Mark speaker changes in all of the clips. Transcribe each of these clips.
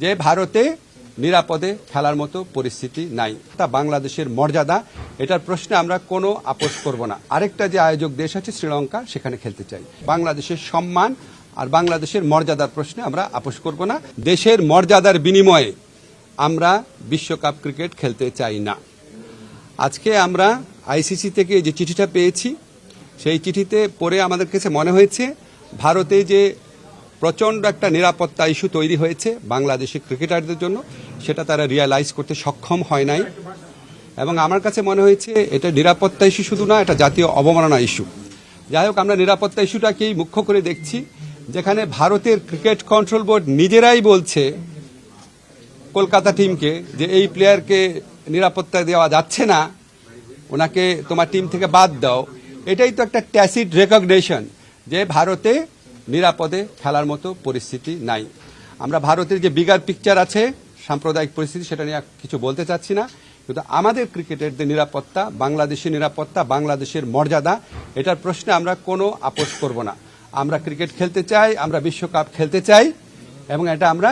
Speaker 1: যে ভারতে নিরাপদে খেলার মতো পরিস্থিতি নাই, তা বাংলাদেশের মর্যাদা, এটার প্রশ্নে আমরা কোনো আপোষ করব না। আরেকটা যে আয়োজক দেশ আছে, শ্রীলঙ্কা, সেখানে খেলতে চাই। বাংলাদেশের সম্মান আর বাংলাদেশের মর্যাদার প্রশ্নে আমরা আপোষ করব না। দেশের মর্যাদার বিনিময়ে আমরা বিশ্বকাপ ক্রিকেট খেলতে চাই না। আজকে আমরা আইসিসি থেকে যে চিঠিটা পেয়েছি, সেই চিঠিতে পড়ে আমাদের কাছে মনে হয়েছে, ভারতে যে প্রচণ্ড একটা নিরাপত্তা ইস্যু তৈরি হয়েছে বাংলাদেশের ক্রিকেটারদের জন্য। সেটা তারা রিয়ালাইজ করতে সক্ষম হয় নাই। এবং আমার কাছে মনে হয়েছে এটা নিরাপত্তা ইস্যু শুধু না, এটা জাতীয় অবমাননা ইস্যু। যাই হোক, আমরা নিরাপত্তা ইস্যুটাকেই মুখ্য করে দেখছি, যেখানে ভারতের ক্রিকেট কন্ট্রোল বোর্ড নিজেরাই বলছে কলকাতা টিমকে যে এই প্লেয়ারকে নিরাপত্তা দেওয়া যাচ্ছে না, ওনাকে তোমার টিম থেকে বাদ দাও। এটাই তো একটা ট্যাসিড রেকগনেশন যে ভারতে নিরাপদে খেলার মতো পরিস্থিতি নাই। আমরা ভারতের যে বিগার পিকচার আছে সাম্প্রদায়িক পরিস্থিতি সেটা নিয়ে কিছু বলতে চাচ্ছি না। কিন্তু আমাদের ক্রিকেটের নিরাপত্তা বাংলাদেশের নিরাপত্তা বাংলাদেশের মর্যাদা এটার প্রশ্নে আমরা কোনো আপোষ করব না। আমরা ক্রিকেট খেলতে চাই আমরা বিশ্বকাপ খেলতে চাই এবং এটা আমরা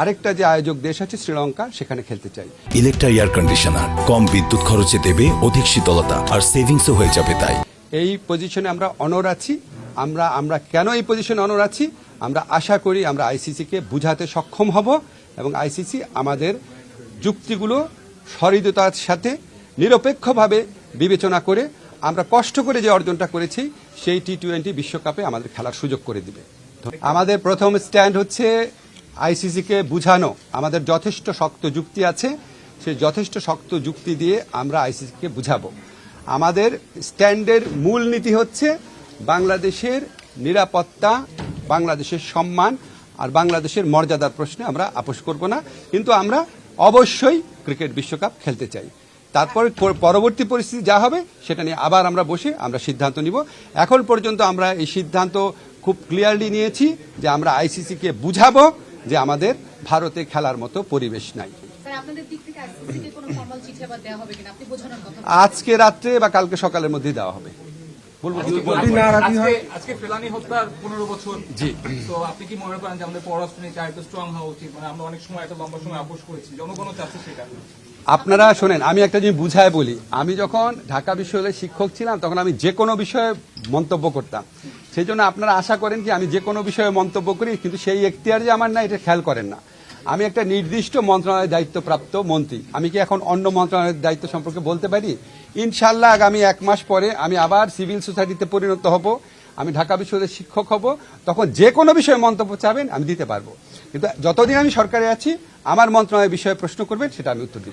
Speaker 1: আরেকটা যে আয়োজক দেশ আছে শ্রীলঙ্কা সেখানে খেলতে চাই।
Speaker 2: ইলেকট্রা এয়ার কন্ডিশনার কম বিদ্যুৎ খরচে দেবে অধিক শীতলতা আর সেভিংসও হয়ে যাবে তাই।
Speaker 1: এই পজিশনে আমরা অনর আছি। আমরা আমরা কেন এই পজিশনে অনর আছি? আমরা আশা করি আমরা আইসিসিকে বুঝাতে সক্ষম হব এবং আইসিসি আমাদের যুক্তিগুলো সহৃদতার সাথে নিরপেক্ষভাবে বিবেচনা করে আমরা কষ্ট করে যে অর্জনটা করেছি, সেই টি টোয়েন্টি বিশ্বকাপে আমাদের খেলার সুযোগ করে দিবে। আমাদের প্রথম স্ট্যান্ড হচ্ছে আইসিসিকে বুঝানো। আমাদের যথেষ্ট শক্ত যুক্তি আছে। সেই যথেষ্ট শক্ত যুক্তি দিয়ে আমরা আইসিসিকে বুঝাবো। আমাদের স্ট্যান্ডের মূল নীতি হচ্ছে বাংলাদেশের নিরাপত্তা বাংলাদেশের সম্মান আর বাংলাদেশের মর্যাদার প্রশ্নে আমরা আপোষ করব না। কিন্তু আমরা অবশ্যই ক্রিকেট বিশ্বকাপ খেলতে চাই। তারপর পরবর্তী পরিস্থিতি যা হবে সেটা নিয়ে আবার আমরা বসে আমরা সিদ্ধান্ত নিব। এখন পর্যন্ত আমরা এই সিদ্ধান্ত খুব ক্লিয়ারলি নিয়েছি যে আমরা আইসিসিকে বুঝাবো যে আমাদের ভারতে খেলার মতো পরিবেশ নাই। আজকে রাত্রে বা কালকে সকালের মধ্যেই দেওয়া হবে। বলব
Speaker 3: আজকে আজকে ফেলানি হত্যার পনেরো বছর।
Speaker 1: জি।
Speaker 3: তো আপনি কি মনে করেন যে আমাদের পররাষ্ট্র নীতি আরেকটু স্ট্রং হওয়া উচিত? মানে আমরা অনেক সময় এত লম্বা সময় আপোষ করেছি। জনগণও চাচ্ছে সেটা।
Speaker 1: আপনারা শোনেন আমি একটা জিনিস বুঝায় বলি। আমি যখন ঢাকা বিশ্ববিদ্যালয়ের শিক্ষক ছিলাম তখন আমি যে কোনো বিষয়ে মন্তব্য করতাম। সেই জন্য আপনারা আশা করেন কি আমি যে কোনো বিষয়ে মন্তব্য করি কিন্তু সেই এখতিয়ার যে আমার না এটা খেয়াল করেন না। আমি একটা নির্দিষ্ট মন্ত্রণালয়ের দায়িত্বপ্রাপ্ত মন্ত্রী। আমি কি এখন অন্য মন্ত্রণালয়ের দায়িত্ব সম্পর্কে বলতে পারি? ইনশাল্লাহ আগামী এক মাস পরে আমি আবার সিভিল সোসাইটিতে পরিণত হব, আমি ঢাকা বিশ্ববিদ্যালয়ের শিক্ষক হব, তখন যে কোনো বিষয়ে মন্তব্য চাবেন আমি দিতে পারব। কিন্তু যতদিন আমি সরকারে আছি, আমার মন্ত্রণালয়ের বিষয়ে প্রশ্ন করবেন, সেটা আমি উত্তর দিব।